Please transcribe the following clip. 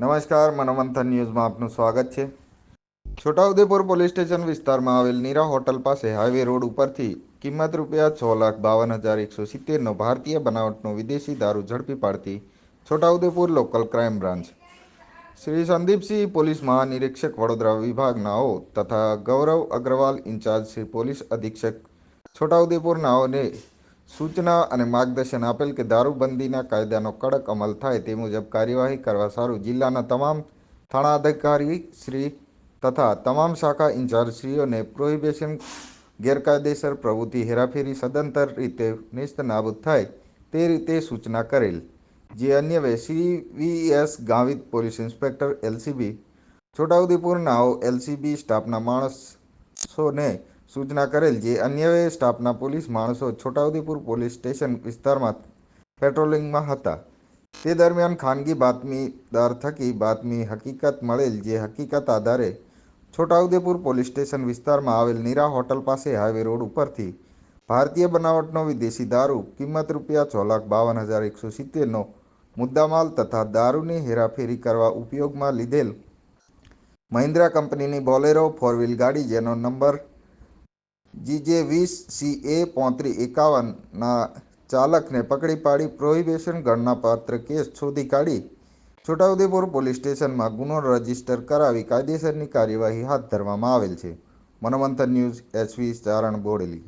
નમસ્કાર, મનોમંથન ન્યૂઝમાં આપનું સ્વાગત છે. છોટાઉદેપુર પોલીસ સ્ટેશન વિસ્તારમાં આવેલ નીરા હોટલ પાસે હાઈવે રોડ ઉપરથી કિંમત રૂપિયા છ લાખ બાવન હજાર એકસો સિત્તેરનો ભારતીય બનાવટનો વિદેશી દારૂ ઝડપી પાડતી Chhotaudepur local crime branch. Shri Sandeepsinh police મહાનિરીક્ષક Vadodara વિભાગનાઓ તથા ગૌરવ અગ્રવાલ ઇન્ચાર્જ શ્રી પોલીસ અધિક્ષક છોટાઉદેપુર નાઓને સૂચના અને માર્ગદર્શન આપેલ કે દારૂબંધીના કાયદાનો કડક અમલ થાય તે મુજબ કાર્યવાહી કરવા સારું જિલ્લાના તમામ થાણા અધિકારી શ્રી તથા તમામ શાખા ઇન્ચાર્જશ્રીઓને પ્રોહિબિશન ગેરકાયદેસર પ્રવૃત્તિ હેરાફેરી સદંતર રીતે નિસ્ત નાબૂદ થાય તે રીતે સૂચના કરેલ. જે અન્યવે CVS Gavit police inspector LCB છોટાઉદેપુરનાઓ LCB સ્ટાફના માણસોને સૂચના કરેલ જે અન્ય સ્ટાફના પોલીસ માણસો છોટાઉદેપુર પોલીસ સ્ટેશન વિસ્તારમાં પેટ્રોલિંગમાં હતા. તે દરમિયાન ખાનગી બાતમીદાર થકી બાતમી હકીકત મળેલ જે હકીકત આધારે છોટાઉદેપુર પોલીસ સ્ટેશન વિસ્તારમાં આવેલ નીરા હોટલ પાસે હાઈવે રોડ ઉપરથી ભારતીય બનાવટનો વિદેશી દારૂ કિંમત રૂપિયા છ લાખ બાવન હજાર એકસો સિત્તેરનો મુદ્દામાલ તથા દારૂની હેરાફેરી કરવા ઉપયોગમાં લીધેલ મહિન્દ્રા કંપનીની બોલેરો ફોર વ્હીલ ગાડી જેનો નંબર જીજે વીસ સી એ પોત્રીસ એકાવનના ચાલકને પકડી પાડી પ્રોહિબિશન ગણનાપાત્ર કેસ શોધી કાઢી. છોટાઉદેપુર પોલીસ સ્ટેશનમાં ગુનો રજિસ્ટર કરાવી કાયદેસરની કાર્યવાહી હાથ ધરવામાં આવેલ છે. Manomanthan news S V Charan Bodeli.